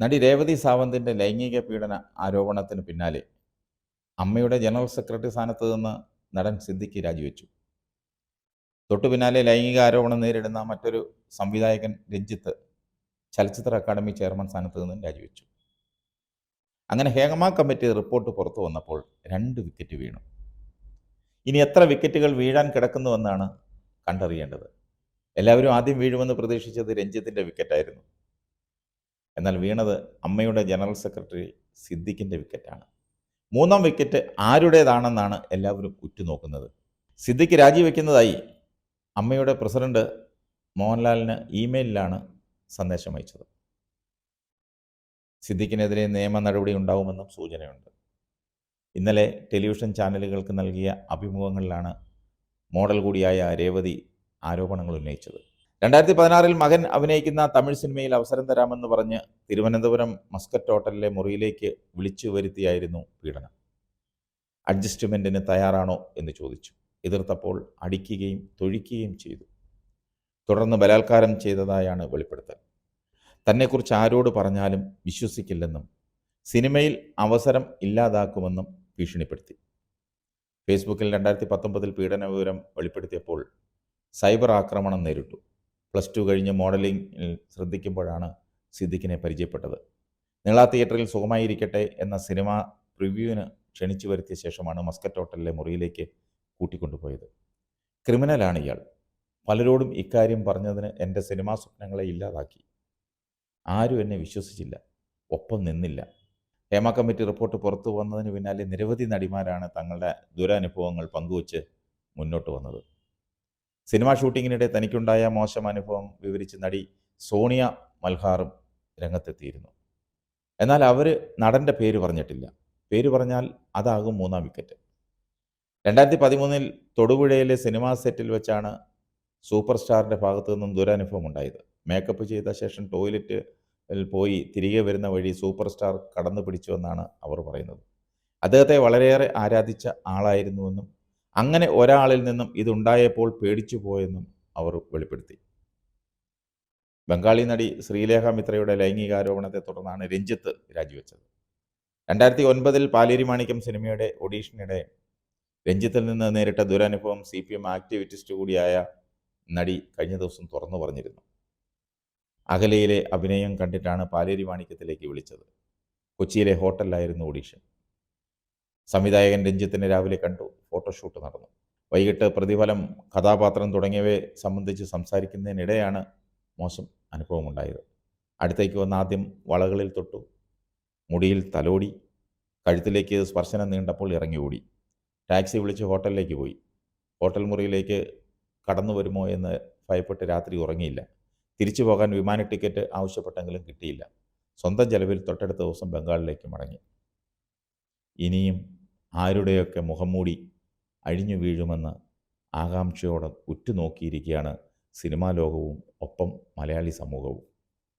നടി രേവതി സാവന്തിന്റെ ലൈംഗിക പീഡന ആരോപണത്തിന് പിന്നാലെ അമ്മയുടെ ജനറൽ സെക്രട്ടറി സ്ഥാനത്ത് നിന്ന് നടൻ സിദ്ദിഖ് രാജിവെച്ചു. തൊട്ടു പിന്നാലെ ലൈംഗിക ആരോപണം നേരിടുന്ന മറ്റൊരു സംവിധായകൻ രഞ്ജിത്ത് ചലച്ചിത്ര അക്കാദമി ചെയർമാൻ സ്ഥാനത്ത് നിന്നും രാജിവെച്ചു. അങ്ങനെ ഹേമ കമ്മിറ്റി റിപ്പോർട്ട് പുറത്തു വന്നപ്പോൾ രണ്ട് വിക്കറ്റ് വീണു. ഇനി എത്ര വിക്കറ്റുകൾ വീഴാൻ കിടക്കുന്നുവെന്നാണ് കണ്ടറിയേണ്ടത്. എല്ലാവരും ആദ്യം വീഴുമെന്ന് പ്രതീക്ഷിച്ചത് രഞ്ജിത്തിന്റെ വിക്കറ്റായിരുന്നു. എന്നാൽ വീണത് അമ്മയുടെ ജനറൽ സെക്രട്ടറി സിദ്ദിഖിന്റെ വിക്കറ്റാണ്. മൂന്നാം വിക്കറ്റ് ആരുടേതാണെന്നാണ് എല്ലാവരും ഉറ്റുനോക്കുന്നത്. സിദ്ദിഖ് രാജിവെക്കുന്നതായി അമ്മയുടെ പ്രസിഡന്റ് മോഹൻലാലിന് ഇമെയിലിലാണ് സന്ദേശം അയച്ചത്. സിദ്ദിഖിനെതിരെ നിയമ നടപടി ഉണ്ടാവുമെന്നും സൂചനയുണ്ട്. ഇന്നലെ ടെലിവിഷൻ ചാനലുകൾക്ക് നൽകിയ അഭിമുഖങ്ങളിലാണ് മോഡൽ കൂടിയായ രേവതി ആരോപണങ്ങൾ ഉന്നയിച്ചത്. രണ്ടായിരത്തി പതിനാറിൽ മകൻ അഭിനയിക്കുന്ന തമിഴ് സിനിമയിൽ അവസരം തരാമെന്ന് പറഞ്ഞ് തിരുവനന്തപുരം മസ്കറ്റ് ഹോട്ടലിലെ മുറിയിലേക്ക് വിളിച്ചു വരുത്തിയായിരുന്നു പീഡനം. അഡ്ജസ്റ്റ്മെന്റിന് തയ്യാറാണോ എന്ന് ചോദിച്ചു. എതിർത്തപ്പോൾ അടിക്കുകയും തൊഴിക്കുകയും ചെയ്തു. തുടർന്ന് ബലാത്കാരം ചെയ്തതായാണ് വെളിപ്പെടുത്തൽ. തന്നെക്കുറിച്ച് ആരോട് പറഞ്ഞാലും വിശ്വസിക്കില്ലെന്നും സിനിമയിൽ അവസരം ഇല്ലാതാക്കുമെന്നും ഭീഷണിപ്പെടുത്തി. ഫേസ്ബുക്കിൽ രണ്ടായിരത്തി പത്തൊമ്പതിൽ പീഡന വിവരം വെളിപ്പെടുത്തിയപ്പോൾ സൈബർ ആക്രമണം നേരിട്ടു. പ്ലസ് ടു കഴിഞ്ഞ് മോഡലിംഗിൽ ശ്രദ്ധിക്കുമ്പോഴാണ് സിദ്ദിഖിനെ പരിചയപ്പെട്ടത്. നീള തിയേറ്ററിൽ സുഖമായിരിക്കട്ടെ എന്ന സിനിമ പ്രിവ്യൂവിന് ക്ഷണിച്ചു വരുത്തിയ ശേഷമാണ് മസ്കറ്റ് ഹോട്ടലിലെ മുറിയിലേക്ക് കൂട്ടിക്കൊണ്ടുപോയത്. ക്രിമിനലാണ് ഇയാൾ. പലരോടും ഇക്കാര്യം പറഞ്ഞതിന് എന്റെ സിനിമാ സ്വപ്നങ്ങളെ ഇല്ലാതാക്കി. ആരും എന്നെ വിശ്വസിച്ചില്ല. ഒപ്പം നിന്നില്ല. ഹേമ കമ്മിറ്റി റിപ്പോർട്ട് പുറത്തു വന്നതിന് പിന്നാലെ നിരവധി നടിമാരാണ് തങ്ങളുടെ ദുരനുഭവങ്ങൾ പങ്കുവച്ച് മുന്നോട്ട് വന്നത്. സിനിമാ ഷൂട്ടിങ്ങിനിടെ തനിക്കുണ്ടായ മോശം അനുഭവം വിവരിച്ച് നടി സോണിയ മൽഹാറും രംഗത്തെത്തിയിരുന്നു. എന്നാൽ അവർ നടന്റെ പേര് പറഞ്ഞിട്ടില്ല. പേര് പറഞ്ഞാൽ അതാകും മൂന്നാം വിക്കറ്റ്. രണ്ടായിരത്തി പതിമൂന്നിൽ തൊടുപുഴയിലെ സിനിമാ സെറ്റിൽ വെച്ചാണ് സൂപ്പർ സ്റ്റാറിന്റെ ഭാഗത്തു നിന്നും ദുരനുഭവം ഉണ്ടായത്. മേക്കപ്പ് ചെയ്ത ശേഷം ടോയ്ലറ്റിൽ പോയി തിരികെ വരുന്ന വഴി സൂപ്പർ സ്റ്റാർ കടന്നു പിടിച്ചുവെന്നാണ് അവർ പറയുന്നത്. അദ്ദേഹത്തെ വളരെയേറെ ആരാധിച്ച ആളായിരുന്നുവെന്നും അങ്ങനെ ഒരാളിൽ നിന്നും ഇതുണ്ടായപ്പോൾ പേടിച്ചു പോയെന്നും അവർ വെളിപ്പെടുത്തി. ബംഗാളി നടി ശ്രീലേഖ മിത്രയുടെ ലൈംഗികാരോപണത്തെ തുടർന്നാണ് രഞ്ജിത്ത് രാജിവെച്ചത്. രണ്ടായിരത്തി ഒൻപതിൽ പാലേരി മാണിക്യം സിനിമയുടെ ഒഡീഷനിടെ രഞ്ജിത്തിൽ നിന്ന് നേരിട്ട ദുരനുഭവം സി പി എം ആക്ടിവിറ്റിസ്റ്റ് കൂടിയായ നടി കഴിഞ്ഞ ദിവസം തുറന്നു പറഞ്ഞിരുന്നു. അകലയിലെ അഭിനയം കണ്ടിട്ടാണ് പാലേരി മാണിക്യത്തിലേക്ക് വിളിച്ചത്. കൊച്ചിയിലെ ഹോട്ടലിലായിരുന്നു ഓഡീഷൻ. സംവിധായകൻ രഞ്ജിത്തിനെ രാവിലെ കണ്ടു. ഫോട്ടോഷൂട്ട് നടന്നു. വൈകിട്ട് പ്രതിഫലം കഥാപാത്രം തുടങ്ങിയവയെ സംബന്ധിച്ച് സംസാരിക്കുന്നതിനിടെയാണ് മോശം അനുഭവമുണ്ടായത്. അടുത്തേക്ക് വന്ന ആദ്യം വളകളിൽ തൊട്ടു. മുടിയിൽ തലോടി കഴുത്തിലേക്ക് സ്പർശനം നീണ്ടപ്പോൾ ഇറങ്ങി ഓടി ടാക്സി വിളിച്ച് ഹോട്ടലിലേക്ക് പോയി. ഹോട്ടൽ മുറിയിലേക്ക് കടന്നു വരുമോ എന്ന് ഭയപ്പെട്ട് രാത്രി ഉറങ്ങിയില്ല. തിരിച്ചു പോകാൻ വിമാന ടിക്കറ്റ് ആവശ്യപ്പെട്ടെങ്കിലും കിട്ടിയില്ല. സ്വന്തം ചെലവിൽ തൊട്ടടുത്ത ദിവസം ബംഗാളിലേക്ക് മടങ്ങി. ഇനിയും ആരുടെയൊക്കെ മുഖം മൂടി അഴിഞ്ഞു വീഴുമെന്ന് ആകാംക്ഷയോടെ ഉറ്റുനോക്കിയിരിക്കുകയാണ് സിനിമാ ലോകവും ഒപ്പം മലയാളി സമൂഹവും.